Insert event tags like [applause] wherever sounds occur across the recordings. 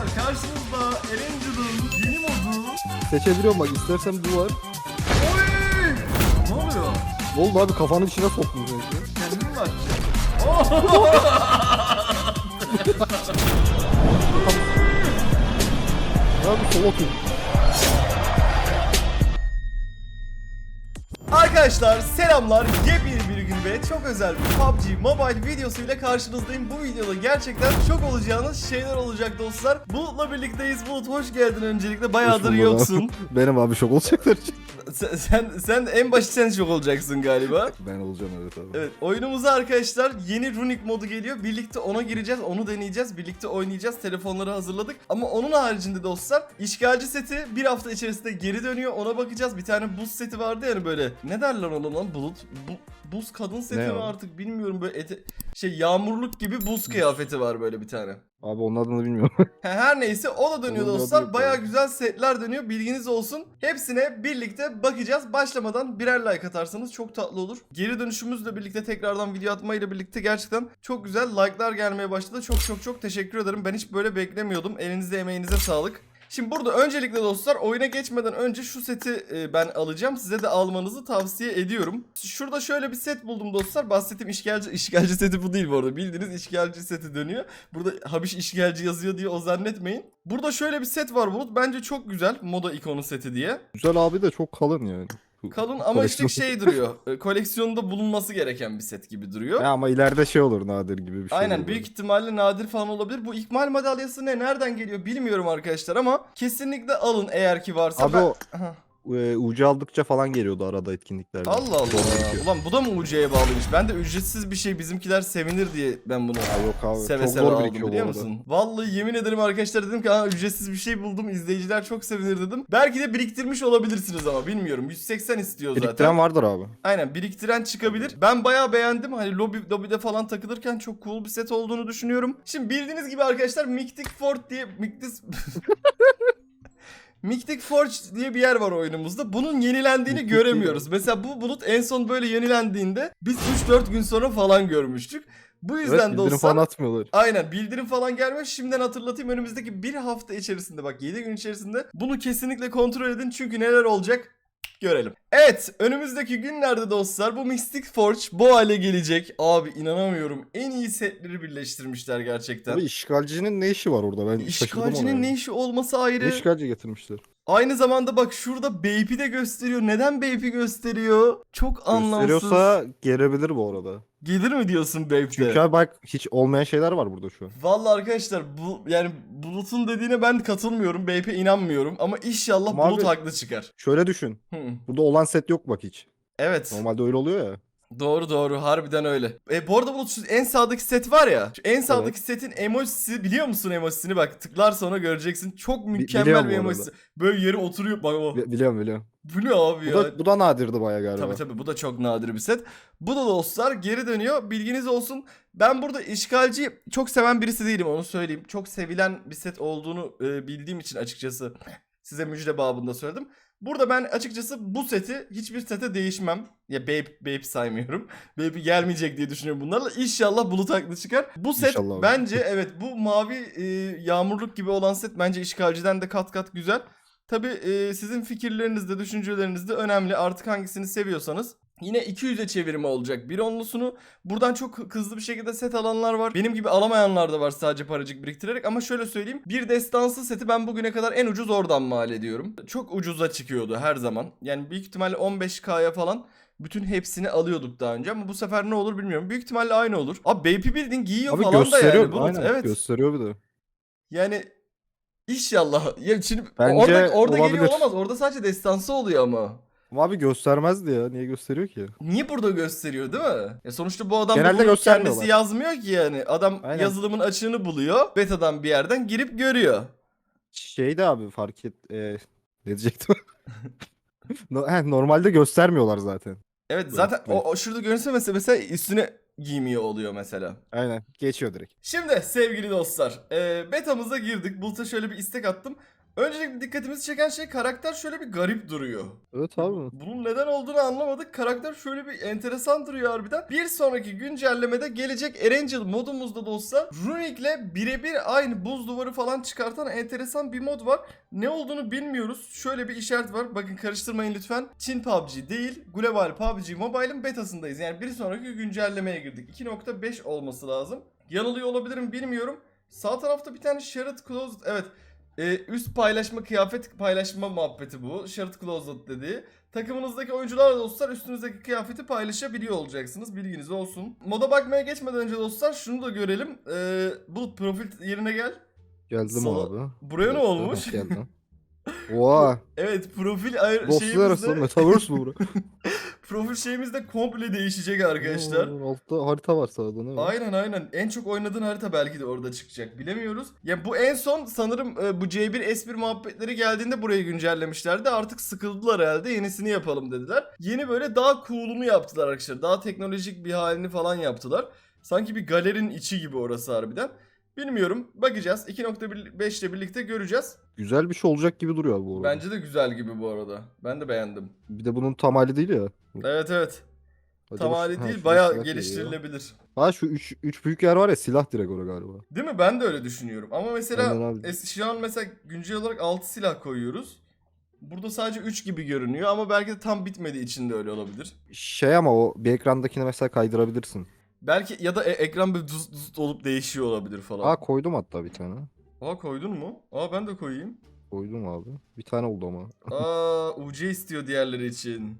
Arkadaşlar karşınızda Erangel'ın yeni modu. Seçebiliyorum bak istersen bu var. Oy! Ne oluyor? Ne oldu abi kafanın içine soktun sanki. Kendini mi açacaksın? [laughs] Ya bir sola tut. Arkadaşlar selamlar. Yepyeni bir ve çok özel bir PUBG Mobile videosuyla karşınızdayım. Bu videoda gerçekten şok olacağınız şeyler olacak dostlar. Bulut'la birlikteyiz. Bulut hoş geldin öncelikle. Bayağıdır Hoş bulduk yoksun. [laughs] Benim abi şok olacaklar için. sen, sen, sen en başı sen şok olacaksın galiba. [laughs] Ben olacağım evet abi. Evet oyunumuza arkadaşlar yeni Runic modu geliyor. Birlikte ona gireceğiz, onu deneyeceğiz, birlikte oynayacağız. Telefonları hazırladık. Ama onun haricinde dostlar işgalci seti bir hafta içerisinde geri dönüyor. Ona bakacağız. Bir tane buz seti vardı yani böyle. Ne derler ona lan bulut? Bu, buz kadın seti mi o? artık bilmiyorum böyle ete, şey yağmurluk gibi buz kıyafeti var böyle bir tane. Abi onun adını bilmiyorum. [laughs] He, Her neyse o da dönüyor Onun dostlar. Baya güzel setler dönüyor. Bilginiz olsun. Hepsine birlikte bakacağız. Başlamadan birer like atarsanız çok tatlı olur. Geri dönüşümüzle birlikte tekrardan video atmayla birlikte gerçekten çok güzel like'lar gelmeye başladı. Çok çok çok teşekkür ederim. Ben hiç böyle beklemiyordum. Elinize emeğinize sağlık. Şimdi burada öncelikle dostlar oyuna geçmeden önce şu seti e, ben alacağım. Size de almanızı tavsiye ediyorum. Şurada şöyle bir set buldum dostlar. Bahsettiğim işgalci, [laughs] işgalci seti bu değil bu arada. Bildiğiniz işgalci seti dönüyor. Burada Habiş işgalci yazıyor diye o zannetmeyin. Burada şöyle bir set var Bulut. Bence çok güzel. Moda ikonu seti diye. Güzel abi de çok kalın yani. Kalın ama işte şey duruyor. [laughs] e, Koleksiyonda bulunması gereken bir set gibi duruyor. Ya ama ileride şey olur nadir gibi bir şey. Aynen olur büyük ihtimalle nadir falan olabilir. Bu ikmal madalyası ne? Nereden geliyor bilmiyorum arkadaşlar ama kesinlikle alın eğer ki varsa. Abi Ben- o Aha. E, ucu aldıkça falan geliyordu arada etkinliklerde. Allah Allah. Bitiyor. Ulan bu da mı UC'ye bağlıymış? Ben de ücretsiz bir şey bizimkiler sevinir diye ben bunu Ya yok abi seve çok seve zor aldım biliyor musun? Vallahi yemin ederim arkadaşlar dedim ki ücretsiz bir şey buldum izleyiciler çok sevinir dedim. Belki de biriktirmiş olabilirsiniz ama bilmiyorum. 180 istiyor zaten. Biriktiren vardır abi. Aynen biriktiren çıkabilir. Ben bayağı beğendim. Hani lobby, lobby'de falan takılırken çok cool bir set olduğunu düşünüyorum. Şimdi bildiğiniz gibi arkadaşlar Mythic Fort diye Mythic [laughs] Mythic Forge diye bir yer var oyunumuzda. Bunun yenilendiğini göremiyoruz. Mesela bu bulut en son böyle yenilendiğinde biz 3-4 gün sonra falan görmüştük. Bu yüzden Evet bildirim dostlar falan atmıyorlar. Aynen bildirim falan gelmiş. Şimdiden hatırlatayım önümüzdeki bir hafta içerisinde bak 7 gün içerisinde bunu kesinlikle kontrol edin. Çünkü neler olacak görelim. Evet önümüzdeki günlerde dostlar bu Mystic Forge bu hale gelecek. Abi inanamıyorum en iyi setleri birleştirmişler gerçekten. Abi işgalcinin ne işi var orada ben İşgalcinin yani. ne işi olması ayrı. Ne işgalci getirmişler. Aynı zamanda bak şurada Bape'i de gösteriyor. Neden Bape'i gösteriyor? Çok anlamsız. Gösteriyorsa gelebilir bu arada. Gelir mi diyorsun Bape'de? Çünkü abi bak hiç olmayan şeyler var burada şu an. Vallahi arkadaşlar bu yani Bulut'un dediğine ben katılmıyorum. Bape'e inanmıyorum ama inşallah Ama Bulut abi- haklı çıkar. Şöyle düşün. Hı. Burada olan set yok bak hiç. Evet. Normalde öyle oluyor ya. Doğru doğru harbiden öyle. E, bu arada şu en sağdaki set var ya. Şu en sağdaki setin emojisi biliyor musun emojisini bak tıklar sonra göreceksin. Çok mükemmel biliyorum bir bu emojisi. Böyle yere oturuyor bak o. Bi- biliyorum biliyorum. Bu ne abi Bu ya? da, bu da nadirdi baya galiba. Tabii tabii bu da çok nadir bir set. Bu da dostlar geri dönüyor. Bilginiz olsun. Ben burada işgalci çok seven birisi değilim onu söyleyeyim. Çok sevilen bir set olduğunu e, bildiğim için açıkçası size müjde babında söyledim. Burada ben açıkçası bu seti hiçbir sete değişmem. Ya Babe, Babe saymıyorum. [laughs] Babe gelmeyecek diye düşünüyorum bunlarla. İnşallah bulut haklı çıkar. Bu set İnşallah bence evet bu mavi e, yağmurluk gibi olan set bence işgalciden de kat kat güzel. Tabi sizin fikirleriniz de düşünceleriniz de önemli. Artık hangisini seviyorsanız. Yine 200'e çevirimi olacak bir onlusunu. Buradan çok hızlı bir şekilde set alanlar var. Benim gibi alamayanlar da var sadece paracık biriktirerek. Ama şöyle söyleyeyim. Bir destansı seti ben bugüne kadar en ucuz oradan mal ediyorum. Çok ucuza çıkıyordu her zaman. Yani büyük ihtimalle 15k'ya falan bütün hepsini alıyorduk daha önce ama bu sefer ne olur bilmiyorum. Büyük ihtimalle aynı olur. Abi Baby Building giyiyor Abi falan da yani. Bulut. aynen, evet. gösteriyor bir de. Yani inşallah. Ya şimdi Bence orada orada geliyor olabilir. olamaz. Orada sadece destansı oluyor ama. Ama abi göstermezdi ya. Niye gösteriyor ki? Niye burada gösteriyor değil mi? Ya sonuçta bu adam Genelde bunu kendisi yazmıyor ki yani. Adam Aynen. yazılımın açığını buluyor. Beta'dan bir yerden girip görüyor. Şey de abi fark et. E, ne diyecektim? [laughs] No- he, normalde göstermiyorlar zaten. Evet zaten o, o şurada görünse mesela, mesela üstüne giymiyor oluyor mesela. Aynen. Geçiyor direkt. Şimdi sevgili dostlar, e, betamıza girdik. Bulut'a şöyle bir istek attım. Öncelikle dikkatimizi çeken şey karakter şöyle bir garip duruyor. Evet abi. Bunun neden olduğunu anlamadık. Karakter şöyle bir enteresan duruyor harbiden. Bir sonraki güncellemede gelecek Erangel modumuzda dostlar Runic'le birebir aynı buz duvarı falan çıkartan enteresan bir mod var. Ne olduğunu bilmiyoruz. Şöyle bir işaret var. Bakın karıştırmayın lütfen. Çin PUBG değil. Global PUBG Mobile'ın betasındayız. Yani bir sonraki güncellemeye girdik. 2.5 olması lazım. Yanılıyor olabilirim bilmiyorum. Sağ tarafta bir tane Shared Closet. Evet. Ee, üst paylaşma, kıyafet paylaşma muhabbeti bu. Shared Closet dediği. Takımınızdaki oyuncularla dostlar üstünüzdeki kıyafeti paylaşabiliyor olacaksınız. Bilginiz olsun. Moda bakmaya geçmeden önce dostlar şunu da görelim. Ee, bu profil yerine gel. Geldim Sala- abi. Buraya ne Evet, olmuş? Geldim. [laughs] Oha. Evet profil ayır Dostlar arası şeyimizde, Metaverse bu bura. [laughs] profil şeyimizde komple değişecek arkadaşlar. Oo, Altta harita var sağda var? Aynen aynen. En çok oynadığın harita belki de orada çıkacak. Bilemiyoruz. Ya bu en son sanırım e, bu C1 S1 muhabbetleri geldiğinde burayı güncellemişlerdi. Artık sıkıldılar herhalde. Yenisini yapalım dediler. Yeni böyle daha cool'unu yaptılar arkadaşlar. Daha teknolojik bir halini falan yaptılar. Sanki bir galerinin içi gibi orası harbiden. Bilmiyorum. Bakacağız. 2.5 ile birlikte göreceğiz. Güzel bir şey olacak gibi duruyor bu arada. Bence de güzel gibi bu arada. Ben de beğendim. Bir de bunun tam hali değil ya. Evet evet. Tam hali ha, değil. Bayağı geliştirilebilir. Ha şu 3 3 büyük yer var ya silah direkt orada galiba. Değil mi? Ben de öyle düşünüyorum. Ama mesela es- şu an mesela güncel olarak 6 silah koyuyoruz. Burada sadece 3 gibi görünüyor ama belki de tam bitmediği için de öyle olabilir. Şey ama o bir ekrandakini mesela kaydırabilirsin. Belki ya da e- ekran bir duz duz olup değişiyor olabilir falan. Aa koydum hatta bir tane. Aa koydun mu? Aa ben de koyayım. Koydum abi. Bir tane oldu ama. Aa UC istiyor diğerleri için.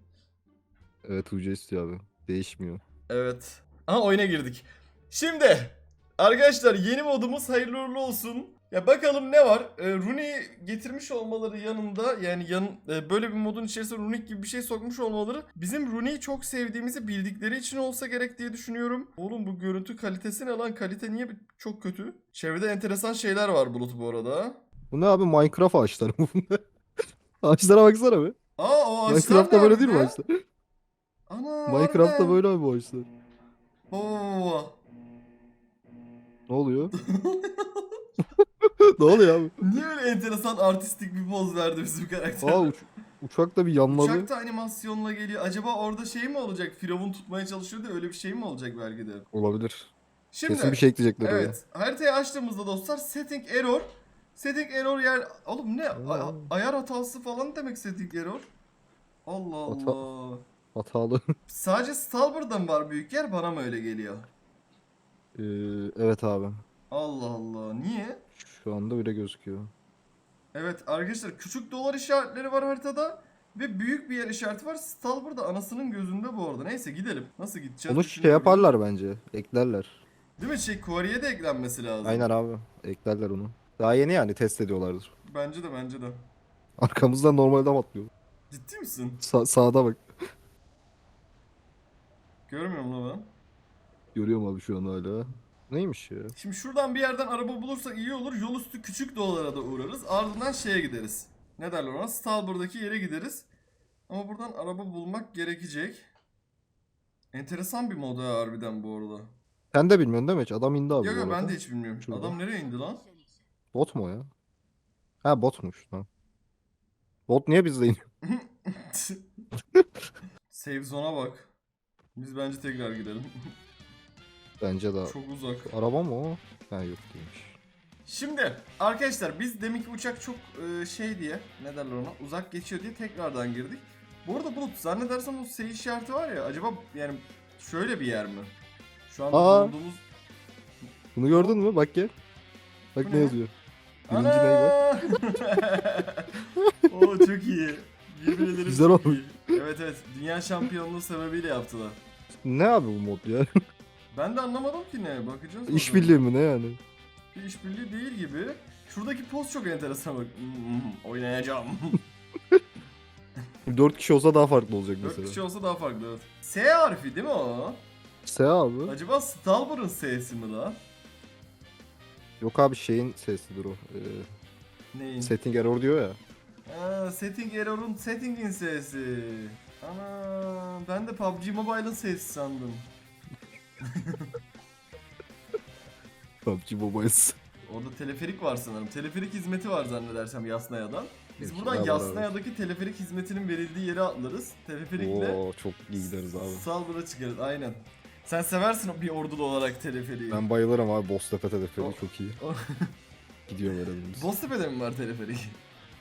Evet UC istiyor abi. Değişmiyor. Evet. Aha oyuna girdik. Şimdi arkadaşlar yeni modumuz hayırlı uğurlu olsun. Ya bakalım ne var? E, Rooney'i getirmiş olmaları yanında yani yan, e, böyle bir modun içerisine Runic gibi bir şey sokmuş olmaları bizim Rooney'i çok sevdiğimizi bildikleri için olsa gerek diye düşünüyorum. Oğlum bu görüntü kalitesi ne lan? Kalite niye çok kötü? Çevrede enteresan şeyler var Bulut bu arada. Bu ne abi Minecraft ağaçları mı bunlar? [laughs] Ağaçlara baksana be. Aa o ağaçlar Minecraft'ta böyle değil mi ağaçlar? Ana Minecraft'ta böyle abi bu ağaçlar. Oo. Ne oluyor? [laughs] [laughs] ne oluyor abi? Niye öyle enteresan artistik bir poz verdi bizim karakter? Aa uç, uçakta bir yanladı. Uçak da animasyonla geliyor. Acaba orada şey mi olacak? Firavun tutmaya çalışıyordu öyle bir şey mi olacak belki de? Olabilir. Şimdi Kesin bir şey ekleyecekler oraya. evet haritayı açtığımızda dostlar setting error. Setting error yer... Oğlum ne? A- ayar hatası falan demek setting error. Allah Hata- Allah. Hatalı. [laughs] Sadece Stalber'da mı var büyük yer? Bana mı öyle geliyor? Ee, evet abi. Allah Allah. Niye? Şu anda öyle gözüküyor. Evet arkadaşlar küçük dolar işaretleri var haritada. Ve büyük bir yer işareti var. Stalber da anasının gözünde bu arada. Neyse gidelim. Nasıl gideceğiz? Onu şey yaparlar bence. Eklerler. Değil mi? Şey Quarry'e de eklenmesi lazım. Aynen abi. Eklerler onu. Daha yeni yani test ediyorlardır. Bence de bence de. Arkamızdan normalde atlıyor. Ciddi misin? Sa- sağda bak. Görmüyorum la ben. Görüyorum abi şu an hala. Neymiş ya? Şimdi şuradan bir yerden araba bulursak iyi olur. Yol üstü küçük dolara da uğrarız. Ardından şeye gideriz. Ne derler ona? Stalber'daki yere gideriz. Ama buradan araba bulmak gerekecek. Enteresan bir mod ha harbiden bu arada. Sen de bilmiyorsun değil mi hiç? Adam indi abi. Yok bu yok ben arada. de hiç bilmiyorum. Şurada. Adam nereye indi lan? Bot mu o ya? Ha botmuş. Ha. Bot niye bizde iniyor? [laughs] [laughs] Save zone'a bak. Biz bence tekrar gidelim. [laughs] Bence de. Çok uzak. Araba mı o? Ha yok değilmiş. Şimdi arkadaşlar biz deminki uçak çok e, şey diye ne derler ona uzak geçiyor diye tekrardan girdik. Bu arada Bulut zannedersem o seyir işareti var ya acaba yani şöyle bir yer mi? Şu Aa. bulunduğumuz... Bunu gördün mü? Bak gel. Bak Bu ne ne? yazıyor. Birinci ney bak. [laughs] Oo çok iyi. Yemin ederim Güzel olmuş. Evet evet dünya şampiyonluğu sebebiyle yaptılar. Ne abi bu mod ya? [laughs] Ben de anlamadım ki ne bakacağız. İşbirliği mi ne yani? Bir işbirliği değil gibi. Şuradaki poz çok enteresan bak. Hmm, oynayacağım. [laughs] Dört kişi olsa daha farklı olacak 4 mesela. kişi olsa daha farklı evet. S harfi değil mi o? S abi. Acaba Stalber'ın S'si mi lan? Yok abi şeyin sesidir o. Ee, Neyin? setting error diyor ya. Aa, setting error'un setting'in sesi. Ana ben de PUBG Mobile'ın sesi sandım. [laughs] PUBG Mobile. Orada teleferik var sanırım. Teleferik hizmeti var zannedersem Yasnaya'dan. Biz buradan var, var, Yasnaya'daki teleferik hizmetinin verildiği yere atlarız. Teleferikle Oo çok iyi gideriz abi. saldırı çıkarız. Aynen. Sen seversin bir ordulu olarak teleferiği. Ben bayılırım abi Boztepe teleferi çok iyi. o- [laughs] Gidiyor böyle dümdüz. Boztepe'de mi var teleferik?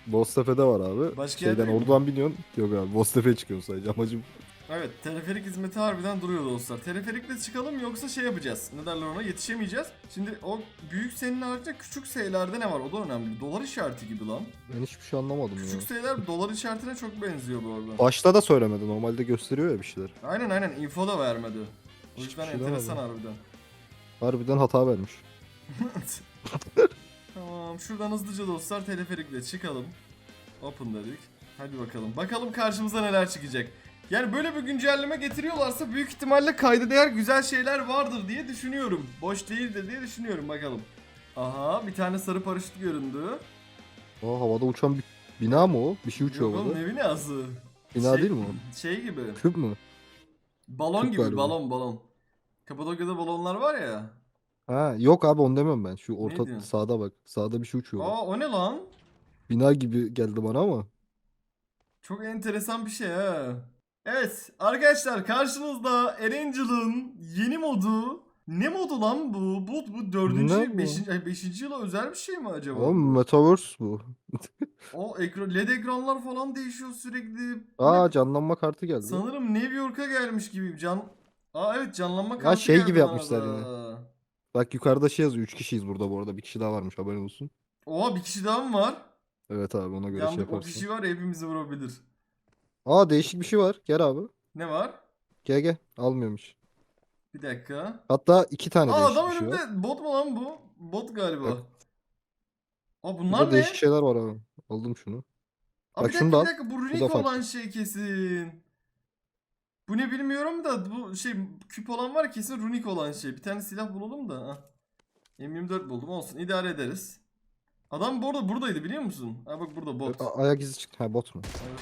Boztepe'de var abi. Başka Şeyden yerde oradan biniyorsun. Yok abi Boztepe'ye çıkıyorsun sadece amacım. Evet, teleferik hizmeti harbiden duruyor dostlar. Teleferikle çıkalım yoksa şey yapacağız. Ne derler ona? Yetişemeyeceğiz. Şimdi o büyük senin haricinde küçük S'lerde ne var? O da önemli. Dolar işareti gibi lan. Ben hiçbir şey anlamadım ya. Küçük S'ler dolar işaretine çok benziyor bu arada. Başta da söylemedi. Normalde gösteriyor ya bir şeyler. Aynen aynen info da vermedi. O yüzden şey enteresan demedim. harbiden. Harbiden hata vermiş. [laughs] tamam şuradan hızlıca dostlar teleferikle çıkalım. Open dedik. Hadi bakalım. Bakalım karşımıza neler çıkacak. Yani böyle bir güncelleme getiriyorlarsa büyük ihtimalle kayda değer güzel şeyler vardır diye düşünüyorum. Boş değildir diye düşünüyorum bakalım. Aha bir tane sarı paraşüt göründü. Aa havada uçan bir bina mı o? Bir şey uçuyor Yok havada. ne binası? Bina Şey- değil mi o? Şey gibi. Küp mü? Balon Küp gibi galiba. balon balon. Kapadokya'da balonlar var ya. Ha yok abi onu demiyorum ben. Şu orta sağda bak. Sağda bir şey uçuyor. Aa o ne lan? Bina gibi geldi bana ama. Çok enteresan bir şey ha. Evet arkadaşlar karşınızda Erangel'ın yeni modu. Ne modu lan bu? Bu, bu dördüncü, Ne bu? beşinci, ay, beşinci yıla özel bir şey mi acaba? O Metaverse bu. O ekran, led ekranlar falan değişiyor sürekli. Aa canlanma kartı geldi. Sanırım New York'a gelmiş gibi. Can... Aa evet canlanma Ha, kartı şey geldi gibi bana yapmışlar da. yine. Bak yukarıda şey yazıyor. 3 kişiyiz burada bu arada. Bir kişi daha varmış haberin olsun. Oha bir kişi daha mı var? Evet abi ona göre şey Yandık o yaparsın. kişi var ya hepimizi vurabilir. Aa değişik bir şey var. Gel abi. Ne var? Gel gel. Almıyormuş. Bir dakika. Hatta iki tane Aa değişik adam bir şey var. önümde. Bot mu lan bu? Bot galiba. Bak. Aa Burada bunlar ne? değişik şeyler var abi. Aldım şunu. Aa, Bak bir şunu dakika, da al. bir dakika bu runik farklı. olan şey kesin. Bu ne bilmiyorum da bu şey küp olan var kesin runik olan şey. Bir tane silah bulalım da. Ha. M24 buldum olsun idare ederiz. Adam bu arada buradaydı biliyor musun? Ha bak burada bot. A- ayak izi çıktı. Ha bot mu? Evet.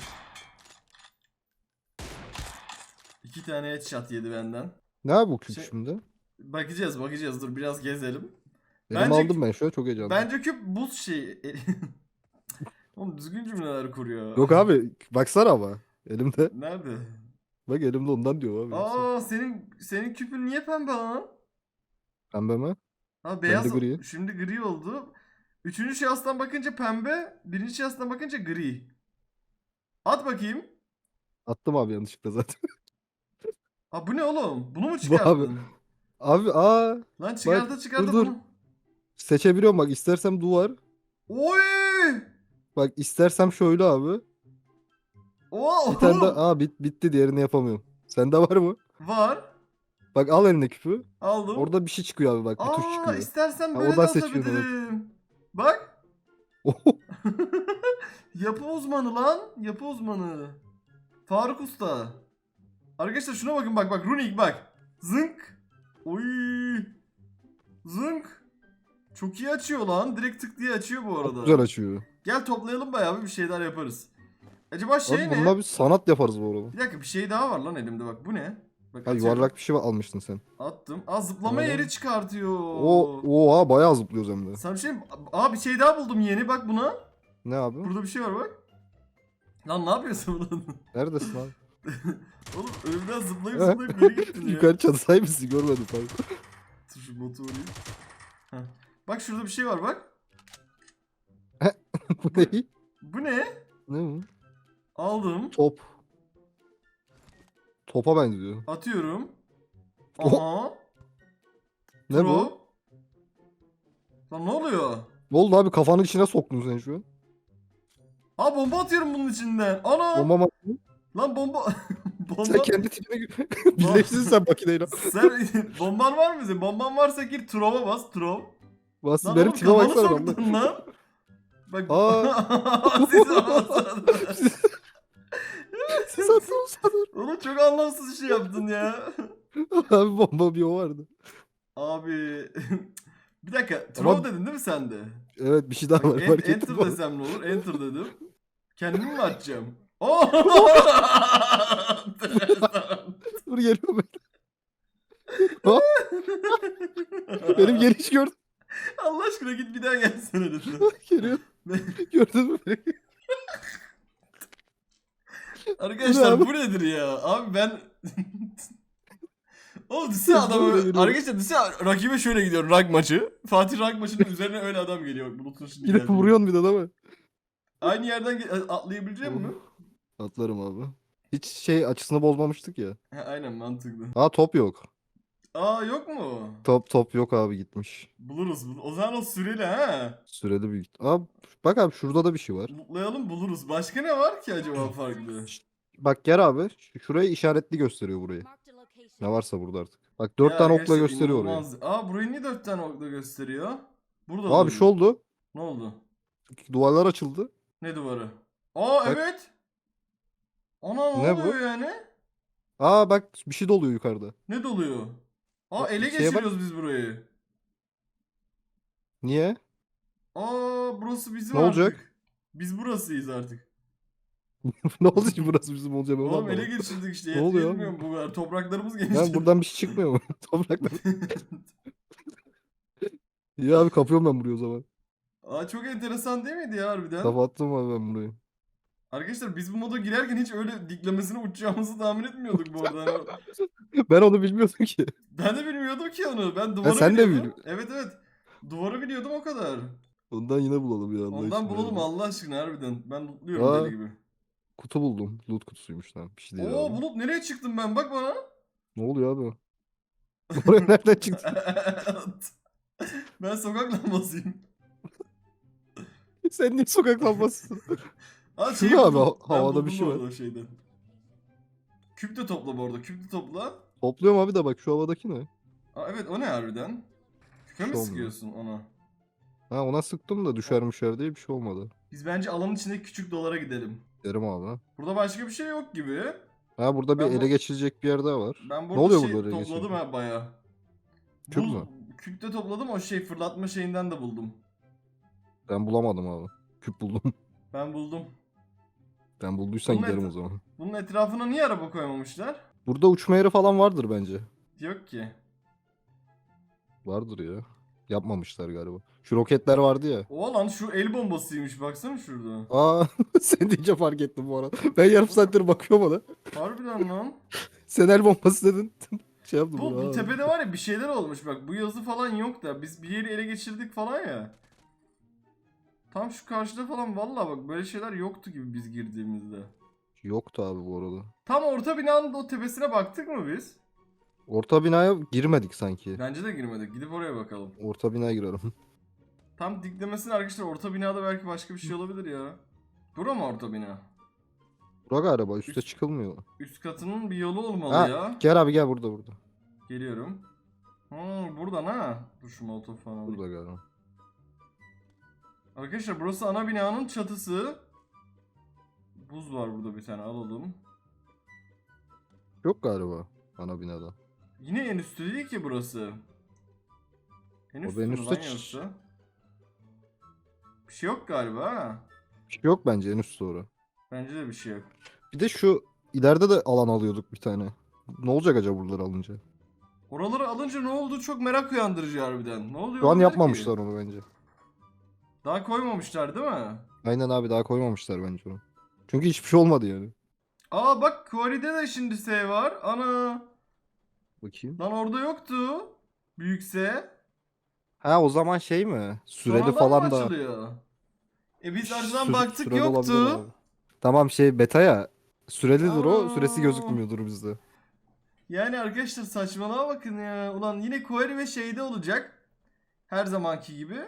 İki tane headshot yedi benden. Ne abi bu küp Şey- şimdi? Bakacağız bakacağız dur biraz gezelim. Elime Bence- aldım ben şöyle çok heyecanlıyım. Bence küp buz şey. [laughs] Oğlum düzgün cümleler kuruyor. Yok abi baksana ama. Elimde. Nerede? Bak elimde ondan diyor abi. Aa senin senin küpün niye pembe lan? Pembe mi? Ha beyaz gri. şimdi gri oldu. Üçüncü şahıstan bakınca pembe, birinci şahıstan bakınca gri. At bakayım. Attım abi yanlışlıkla zaten. [laughs] Ha bu ne oğlum? Bunu mu Bu çıkardın? abi aa Lan çıkardı çıkardı dur, dur. bunu. seçebiliyorum bak istersem duvar. Oy! Bak istersem şöyle abi. Oo! Bir tane de [laughs] aa bit, bitti diğerini yapamıyorum. Sende var mı? Var. Bak al eline küpü. Aldım. Orada bir şey çıkıyor abi bak bir tuş Aa çıkıyor. istersen Ha, böyle de oradan evet. atabilirim. Bak. [laughs] Yapı uzmanı lan. Yapı uzmanı. Faruk Usta. Arkadaşlar şuna bakın bak bak Runik bak. Zınk. Oy. Zınk. Çok iyi açıyor lan. Direkt tık diye açıyor bu Çok arada. güzel açıyor. Gel toplayalım bayağı bir şeyler yaparız. Acaba şey Abi ne? bununla bir sanat yaparız bu arada. Bir dakika bir şey daha var lan elimde bak. Bu ne? Bak Ha atıyorum. yuvarlak bir şey almıştın sen. Attım. Aa zıplama Aynen. yeri çıkartıyor. O oha bayağı zıplıyoruz hem de. Sana bir şey Aa bir şey daha buldum yeni bak buna. Ne abi? Burada bir şey var bak. Lan ne yapıyorsun [laughs] lan? Neredesin abi? [laughs] Oğlum önümden zıplayıp zıplayıp geri gittin ya. Yukarı çatısay mısın görmedim pardon. Dur şu botu vurayım. Heh. Bak şurada bir şey var bak. [laughs] bu ne? Bu ne? Ne bu? Aldım. Top. Topa benziyor. Atıyorum. Aha. Ne bu? Pro. Lan ne oluyor? Ne oldu abi kafanın içine soktun sen şu an. Ha bomba atıyorum bunun içinden. Ana. Bomba mı? Lan bomba. [laughs] bomba. Sen kendi tipine gö- [laughs] birleştin sen makineyle. Sen [laughs] bomban var mı senin? Bomban varsa gir Trov'a bas. Trov. Bas Lan benim tipe baksana ben. lan. Bak. Aa. Siz atıyorsun sanırım. Oğlum çok anlamsız bir şey yaptın ya. Abi bomba bir o vardı. Abi. bir dakika. Trov Ama- dedin değil mi sen de? Evet bir şey daha Bak, var. en- enter desem ne olur? Enter dedim. Kendimi mi açacağım? Oh! Dur geliyor ben. Ha? Benim geliş gördüm. Allah aşkına git bir daha gelsene lütfen. Geliyor. Ben- Gördün mü beni? Arkadaşlar bu nedir ya? Abi ben... [laughs] Oğlum Biz adamı... böyle. Arkadaşlar dise rakibe şöyle gidiyor rank maçı. Fatih rank maçının üzerine öyle adam geliyor. Bulutun şimdi geldi. vuruyorsun bir de değil mi? Aynı yerden ge- atlayabilecek mi? Atlarım abi. Hiç şey açısını bozmamıştık ya. He, aynen mantıklı. Aa top yok. Aa yok mu? Top top yok abi gitmiş. Buluruz. bul- O zaman o süreli ha. Süreli büyük. Aa bak abi şurada da bir şey var. Mutlayalım buluruz. Başka ne var ki acaba farklı? Bak gel abi. Ş- Şurayı işaretli gösteriyor burayı. Ne varsa burada artık. Bak dört Ya tane okla gösteriyor orayı. Aa burayı niye dört tane okla gösteriyor? Burada Aa bir dur. şey oldu. Ne oldu? Duvarlar açıldı. Ne duvarı? Aa Bak. evet. Ana ne, Ne oluyor bu? yani? Aa bak bir şey doluyor yukarıda. Ne doluyor? Aa Bak, ele şeye bak. geçiriyoruz biz burayı. Niye? Aa burası bizim Ne olacak? artık. Biz burasıyız artık. [laughs] ne oldu ki burası bizim olacak ben onu Oğlum ele anlamadım. geçirdik işte. [laughs] Ne oluyor Yetmiyor mu bu kadar? Topraklarımız genişledi. Lan buradan bir şey çıkmıyor mu? [laughs] Topraklar. İyi abi kapıyorum ben burayı o zaman. Aa çok enteresan değil miydi ya harbiden? Kapattım abi ben burayı. Arkadaşlar biz bu moda girerken hiç öyle diklemesine uçacağımızı tahmin etmiyorduk bu arada. Hani [laughs] Ben onu bilmiyordum ki. ben de bilmiyordum ki onu. Ben duvarı sen de biliyordum. Evet evet. Duvarı biliyordum o kadar. Ondan yine bulalım ya Allah Ondan aşkına bulalım ya. Allah aşkına harbiden. Ben lootluyorum Aa, deli gibi. Kutu buldum. Loot kutusuymuş lan. Bir şey değil Oo abi. Bulut nereye çıktım ben bak bana. Ne oluyor abi? [laughs] Oraya nereden çıktı? ben sokak lambasıyım. Sen niye sokak lambasısın? [laughs] Aa, ne abi? buldum. Ha- havada buldum bir şey bu var. arada Şeyden. Küp de topla bu arada. Küp de topla. Topluyorum abi de bak şu havadaki ne? Aa, evet o ne harbiden? Küpe mi Şu olmuyor. sıkıyorsun ona? Ha ona sıktım da düşer müşer diye bir şey olmadı. Biz bence alanın içindeki küçük dolara gidelim. Derim abi. Burada başka bir şey yok gibi. Ha burada bir Ben bu- ele geçirecek bir yer daha var. Ben burada oluyor şey burada topladım geçince? ha baya. Küp mü? Küpte topladım o şey fırlatma şeyinden de buldum. Ben bulamadım abi. Küp buldum. Ben buldum. Ben bulduysan Bunun giderim et- o zaman. Bunun etrafına niye araba koymamışlar? Burada uçma yeri falan vardır bence. Yok ki. Vardır ya. Yapmamışlar galiba. Şu roketler vardı ya. O lan şu el bombasıymış baksana şurada. Aa [laughs] sen deyince fark ettim bu arada. Ben yarım saattir bakıyorum ona. Harbiden lan. [laughs] Sen el bombası dedin. [laughs] şey yaptım. Bu, bu aa. tepede var ya bir şeyler olmuş bak. Bu yazı falan yok da biz bir yeri ele geçirdik falan ya. Tam şu karşıda falan vallahi bak böyle şeyler yoktu gibi biz girdiğimizde. Yoktu abi bu arada. Tam orta binanın o tepesine baktık mı biz? Orta binaya girmedik sanki. Bence de girmedik. Gidip oraya bakalım. Orta binaya girelim. [laughs] Tam diklemesine arkadaşlar orta binada belki başka bir şey olabilir ya. Bura mı orta bina? Bura galiba üste Üst- çıkılmıyor. Üst katının bir yolu olmalı Ha, ya. Gel abi gel burada burada. Geliyorum. Hmm, buradan ha. Dur şu molotof falan alayım. Burada galiba. Arkadaşlar burası ana binanın çatısı. Buz var burada bir tane alalım. Yok galiba ana binada. Yine en üstte değil ki burası. En üstte en mi üstte yoksa? Bir şey yok galiba ha. Bir şey yok bence en üst doğru. Bence de bir şey yok. Bir de şu ileride de alan alıyorduk bir tane. Ne olacak acaba buraları alınca? Oraları alınca ne oldu çok merak uyandırıcı harbiden. Ne oluyor Şu an olabilir ki? yapmamışlar onu bence. Daha koymamışlar değil mi? Aynen abi daha koymamışlar bence onu. Çünkü hiçbir şey olmadı yani. Aa bak Quarry'de de şimdi S var. Ana. Bakayım. Lan orada yoktu. Büyük S. Ha o zaman şey mi? Süreli Sonradan falan mı da. açılıyor? E biz arkadan baktık süreli olabilir yoktu. abi. Tamam şey beta ya. Sürelidir o. Süresi Aa. gözükmüyordur bizde. Yani arkadaşlar saçmalığa bakın ya. Ulan yine Quarry ve şeyde olacak. Her zamanki gibi.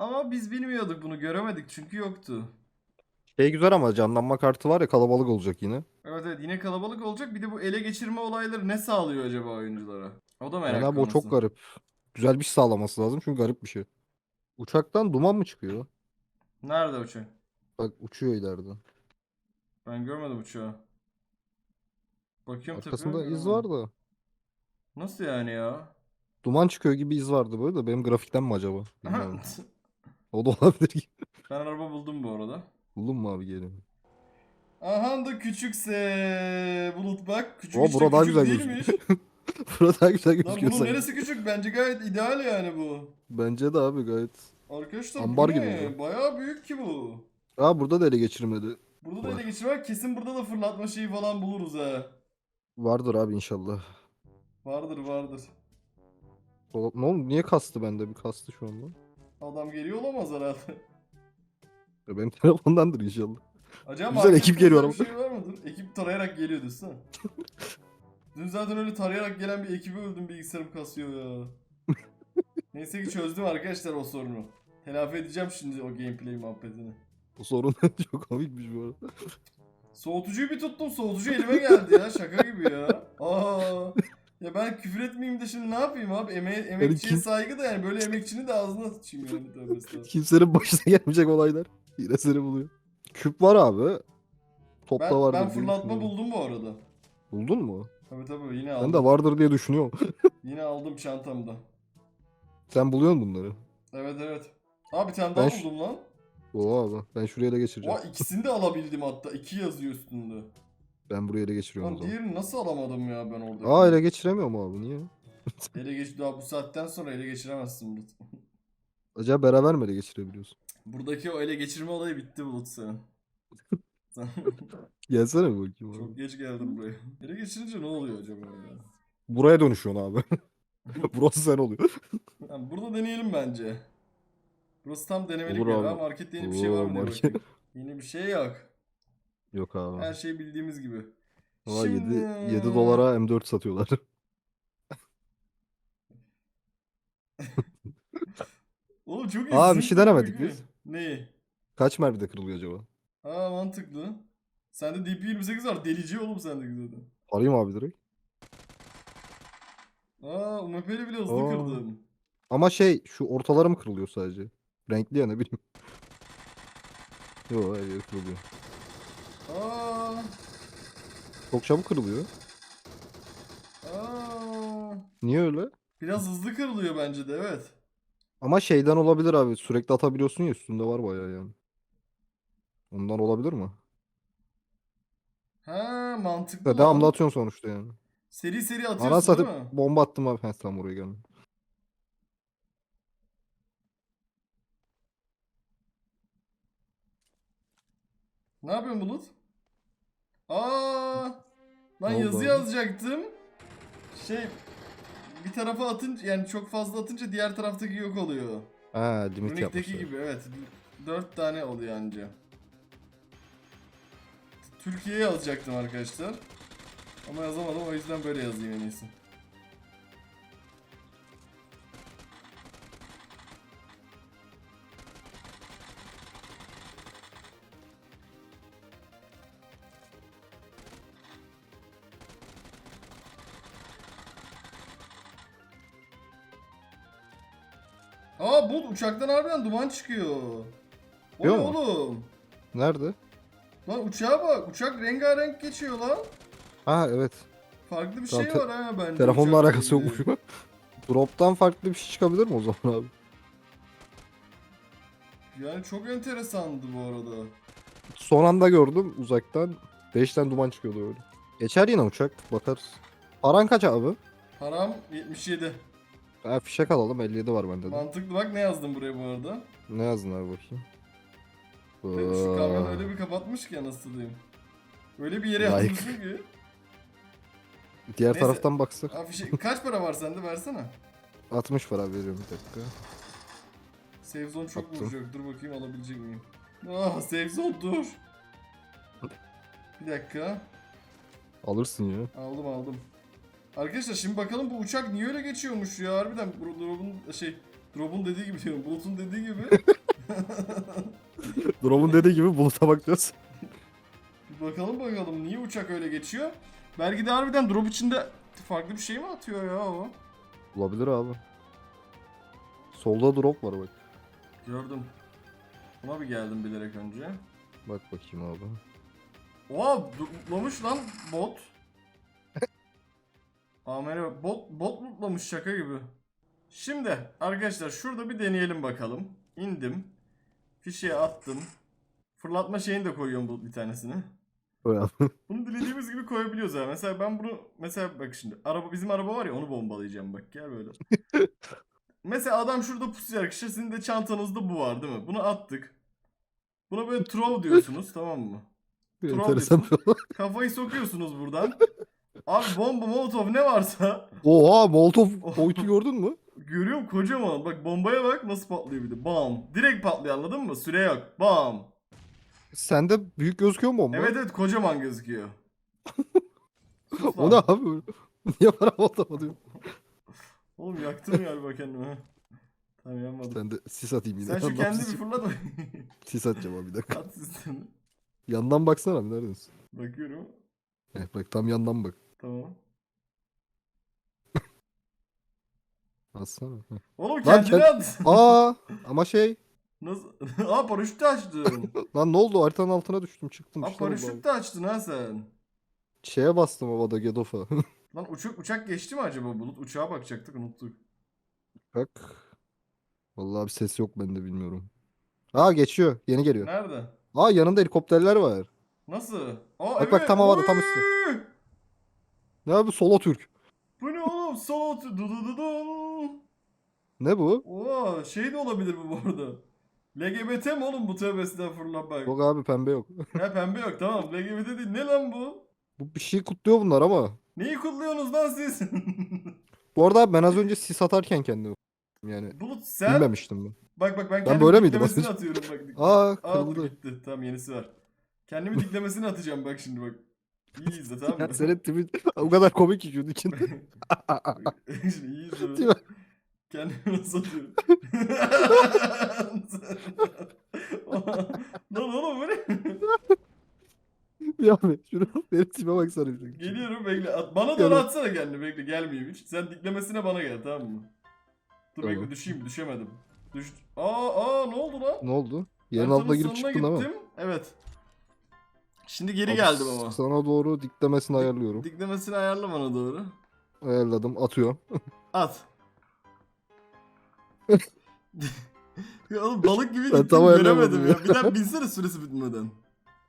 Ama biz bilmiyorduk bunu göremedik çünkü yoktu. Şey güzel ama canlanma kartı var ya kalabalık olacak yine. Evet evet yine kalabalık olacak. Bir de bu ele geçirme olayları ne sağlıyor acaba oyunculara? O da merak Yani abi o konusu. çok garip. Güzel bir şey sağlaması lazım çünkü garip bir şey. Uçaktan duman mı çıkıyor? Nerede uçak? Bak uçuyor ileride. Ben görmedim uçağı. Bakıyorum Arkasında iz var da. Nasıl yani ya? Duman çıkıyor gibi iz vardı böyle de benim grafikten mi acaba? [laughs] Bilmiyorum. O da olabilir. [laughs] ben araba buldum bu arada. Buldun mu abi gelin? Aha da küçükse bulut bak. Küçük O işte bura daha küçük güzel değilmiş. [laughs] Burada daha güzel Lan gözüküyor bunun sanki. neresi küçük? Bence gayet ideal yani bu. Bence de abi gayet. Arkadaşlar Ambar bu gibi ne? bu. Bayağı büyük ki bu. Aa burada da ele geçirmedi. Burada da Var. ele geçirmek kesin burada da fırlatma şeyi falan buluruz ha. Vardır abi inşallah. Vardır vardır. O- Ne oldu? Niye kastı bende? Bir kastı şu anda. Adam geliyor olamaz herhalde. Ya benim [laughs] telefondandır inşallah. Acaba Güzel ekip geliyor Bir şey var mıdır? Ekip tarayarak geliyor desene. [laughs] Dün zaten öyle tarayarak gelen bir ekibi öldüm bilgisayarım kasıyor ya. [laughs] Neyse ki çözdüm arkadaşlar o sorunu. Telafi edeceğim şimdi o gameplay muhabbetini. O sorun çok komikmiş bu arada. Soğutucuyu bir tuttum soğutucu elime geldi ya şaka gibi ya. Aa. Ya ben küfür etmeyeyim de şimdi ne yapayım abi? Eme emekçiye kim- saygı da yani böyle emekçini de ağzına sıçayım yani tövbe. Kimsenin başına gelmeyecek olaylar. Yine seni buluyor. Küp var abi. Top da Ben, vardır ben diye fırlatma buldum bu arada. Buldun mu? Tabii tabii yine aldım. Ben de vardır diye düşünüyorum. [laughs] Yine aldım çantamda. Sen buluyorsun bunları. Evet evet. Abi bir tane daha Ben buldum lan. Oo abi. Ben şuraya ele geçireceğim. Oha ikisini de alabildim hatta. İki yazıyor üstünde. Ben buraya ele geçiriyorum o Lan zaman. diğerini nasıl alamadım ya ben orada? Aa ele geçiremiyorum abi. Niye? [laughs] Ele geç daha bu saatten sonra ele geçiremezsin Bulut. [laughs] Acaba beraber mi ele geçirebiliyorsun? Buradaki o ele geçirme olayı bitti Bulut senin. Sen [laughs] Gelsene bir bakayım abi. Çok geç geldin buraya. Ele geçirince ne oluyor acaba ya? Buraya dönüşüyorsun abi. Burası sen oluyor. Yani burada deneyelim bence. Burası tam denemelik Olur bir yer. abi. Ha, Markette yeni bir şey var Oo, mı diye market. bakayım. Yeni bir şey yok. Yok abi. Her şey bildiğimiz gibi. Valla 7, Şimdi- 7 dolara M4 satıyorlar. [laughs] Oğlum çok iyi. Aa, bir şey denemedik biz. Neyi? Kaç mermide kırılıyor acaba? Aa mantıklı. Sende DP28 var. Delici oğlum sendeki zaten. Arayayım abi direkt. Aa UMP'li bile hızlı Aa. kırdım. Ama şey şu ortaları mı kırılıyor sadece? Renkli ya ne bileyim. [laughs] Yo her yeri kırılıyor. Aa, Çok çabuk kırılıyor. aa. Niye öyle? Biraz hızlı kırılıyor bence de evet. Ama şeyden olabilir abi. Sürekli atabiliyorsun ya üstünde var bayağı yani. Ondan olabilir mi? Ha mantıklı Ya lan. devamlı atıyorsun sonuçta yani. Seri seri Ana atıyorsun satıp değil mi? bomba attım abi. He tamam oraya geldim. Ne yapıyorsun Bulut? Aa, lan oldu yazı abi? yazacaktım. Şey bir tarafa atınca yani çok fazla atınca diğer taraftaki yok oluyor. Ha limit yapmışlar. gibi evet. 4 tane oluyor anca. Türkiye'ye yazacaktım arkadaşlar. Ama yazamadım o yüzden böyle yazayım en iyisi. Bu uçaktan harbiden duman çıkıyor. O ne Yok mu? oğlum? Nerede? Lan uçağa bak. Uçak rengarenk geçiyor lan. Ha evet. Farklı bir Tamam, şey te- var ha bence. Telefonla uçakla alakası ilgili. yokmuş. [laughs] Drop'tan farklı bir şey çıkabilir mi o zaman abi? Yani çok enteresandı bu arada. Son anda gördüm uzaktan. 5'ten duman çıkıyordu öyle. Geçer yine uçak. Bakarız. Paran kaç abi? Param 77. Ha, fişek alalım. 57 var bende de. Mantıklı bak ne yazdım buraya bu arada. Ne yazdın abi bakayım? Şu kamyon Aa, öyle bir kapatmış ki anasını diyeyim. Öyle bir yere Like. yazmışsın ki. Diğer Neyse. taraftan baksak. Afişe... Kaç para var sende versene. 60 para veriyorum bir dakika. Save zone çok Attım. vuracak. Dur bakayım alabilecek miyim? Ah save zone dur. Bir dakika. Alırsın ya. Aldım aldım. Arkadaşlar şimdi bakalım bu uçak niye öyle geçiyormuş ya harbiden Drop'un şey Drop'un dediği gibi diyorum Bulut'un dediği gibi [laughs] Drop'un dediği gibi buluta bakacağız. Bir bakalım bakalım niye uçak öyle geçiyor Belki de harbiden drop içinde farklı bir şey mi atıyor ya o Olabilir abi. Solda drop var bak. Gördüm Buna bir geldim bilerek önce Bak bakayım abi. Oha lootlamış lan bot Aa merhaba bot, bot lootlamış şaka gibi Şimdi arkadaşlar şurada bir deneyelim bakalım İndim Fişeğe attım Fırlatma şeyini de koyuyorum bu bir tanesini Koyalım. [laughs] Bunu dilediğimiz gibi koyabiliyoruz ha. Mesela ben bunu mesela bak şimdi araba bizim araba var ya onu bombalayacağım bak gel böyle. [laughs] mesela adam şurada pusuyor arkadaşlar. Sizin de çantanızda bu var değil mi? Bunu attık. Buna böyle throw diyorsunuz tamam mı? Bir olay. Kafayı sokuyorsunuz buradan. [laughs] Abi bomba molotov ne varsa Oha Molotov boyutu gördün mü? görüyorum kocaman. Bak bombaya bak nasıl patlıyor bir de. Bam. Direkt patlıyor anladın mı? Süre yok. Bam. Sende büyük gözüküyor mu bomba? Evet evet kocaman gözüküyor. Sus [laughs] O ne abi? Niye bana Molotov diyor? Oğlum yaktım galiba kendimi. Tamam yanmadı. Sen de sis atayım yine. Sen şu Yandan kendini sis- bir fırlat. Sis atacağım abi bir dakika. At sistemi. Yandan baksana abi neredesin? Bakıyorum. Heh, bak tam yandan bak. Tamam. [laughs] Heh. Oğlum Lan kendini at. Aa ama şey [laughs] Nasıl? [laughs] Aa paraşüt de açtın. lan ne oldu haritanın altına düştüm çıktım Aa işte oldu abi. de açtın ha sen. Şeye bastım havada Gedof'a. Lan uçak uçak geçti mi acaba Bulut? Uçağa bakacaktık unuttuk. bak. Vallahi bir ses yok bende bilmiyorum. Aa geçiyor. Yeni geliyor. Nerede? Aa yanında helikopterler var. Nasıl? Aa Bak, bak, tam havada, tam. Oy! Ne abi solo Türk. Bu ne oğlum? Solo du du du dun. Ne bu? Oo şey de olabilir bu bu arada. LGBT mi oğlum bu tövbe estağfurullah bak. Yok abi pembe yok. [laughs] Ha pembe yok tamam LGBT değil. Ne lan bu? Bu bir şey kutluyor bunlar ama. Neyi kutluyorsunuz lan siz? [laughs] Bu arada abi ben az önce sis atarken kendimi yani Bulut sen bilmemiştim ben. bak bak ben Ben böyle miydim? atıyorum bak. [laughs] Aa Aa kırıldı. gitti. Tamam yenisi var. Kendimi [laughs] diklemesini atacağım bak şimdi bak. İyi izle tamam Ya mı? senin tipin [laughs] o kadar komik ki şunun içinde. [laughs] şimdi iyi izle. Değil bak. mi? Kendimi nasıl atıyorum? Lan oğlum bu ne? ya abi şunu benim tipe baksana. bir dakika. Geliyorum bekle. At. Bana doğru Gel. atsana kendini bekle gelmeyeyim hiç. Sen diklemesine bana gel tamam mı? Dur bekle Tamam. düşeyim düşemedim. Düş. Aa aa ne oldu lan? Ne oldu? Yerin Haritanın altına girip sonuna çıktın ama. gittim. Evet. Şimdi geri Abi geldim ama. Sana doğru diklemesini ayarlıyorum. Diklemesini ayarla bana doğru. Ayarladım atıyorum. [laughs] At. [laughs] ya oğlum balık gibi gittim tam göremedim ya. ya. Bir daha [laughs] binsene süresi bitmeden.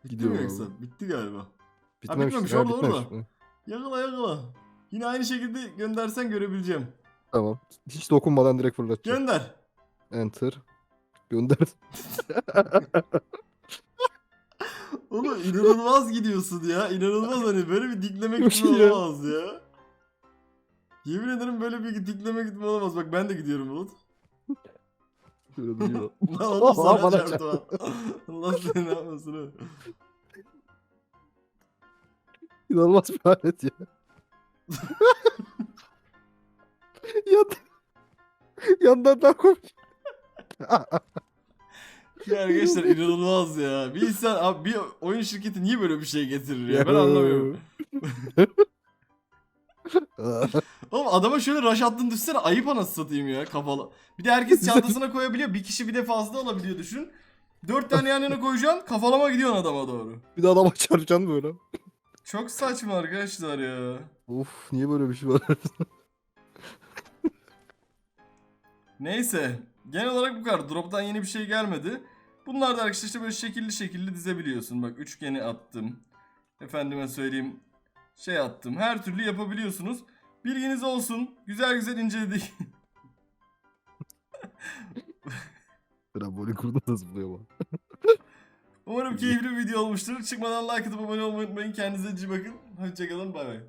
Bitti Gidiyorum mi abi. yoksa? Bitti galiba. Bitmemiş. bitmemiş, Ha, bitmemiş. orada. Hı, Yakala yakala. Yine aynı şekilde göndersen görebileceğim. Tamam. Hiç dokunmadan direkt fırlatacağım. Gönder. Enter. Gönder. Oğlum inanılmaz gidiyorsun ya. İnanılmaz hani böyle bir dikleme Çok gitme olamaz ya. Yemin ederim böyle bir dikleme gitme olamaz. Bak ben de gidiyorum Bulut. [laughs] Lan oğlum sana Bana çarptı lan. Allah seni ne yapmasın ha. İnanılmaz bir alet ya. [laughs] Yandan, yandan daha komik. [laughs] Ya arkadaşlar inanılmaz ya. Bir insan abi bir oyun şirketi niye böyle bir şey getirir ya? Ben anlamıyorum. [laughs] Oğlum adama şöyle rush attın düşsene ayıp anasını satayım ya kafalı. Bir de herkes [laughs] çantasına koyabiliyor. Bir kişi bir de fazla alabiliyor düşün. Dört tane yan yana koyacaksın kafalama gidiyorsun adama doğru. bir de adama çarpacaksın böyle. Çok saçma arkadaşlar ya. Of niye böyle bir şey var? Neyse. Genel olarak bu kadar. Drop'tan yeni bir şey gelmedi. Bunlar da arkadaşlar işte böyle şekilli şekilli dizebiliyorsun. Bak üçgeni attım. Efendime söyleyeyim. Şey attım. Her türlü yapabiliyorsunuz. Bilginiz olsun. Güzel güzel inceledik. [laughs] Trambolin kurdu da zıplıyor bu. Umarım keyifli bir video olmuştur. Çıkmadan like atıp abone olmayı unutmayın. Kendinize iyi bakın. Hoşçakalın. Bay bay.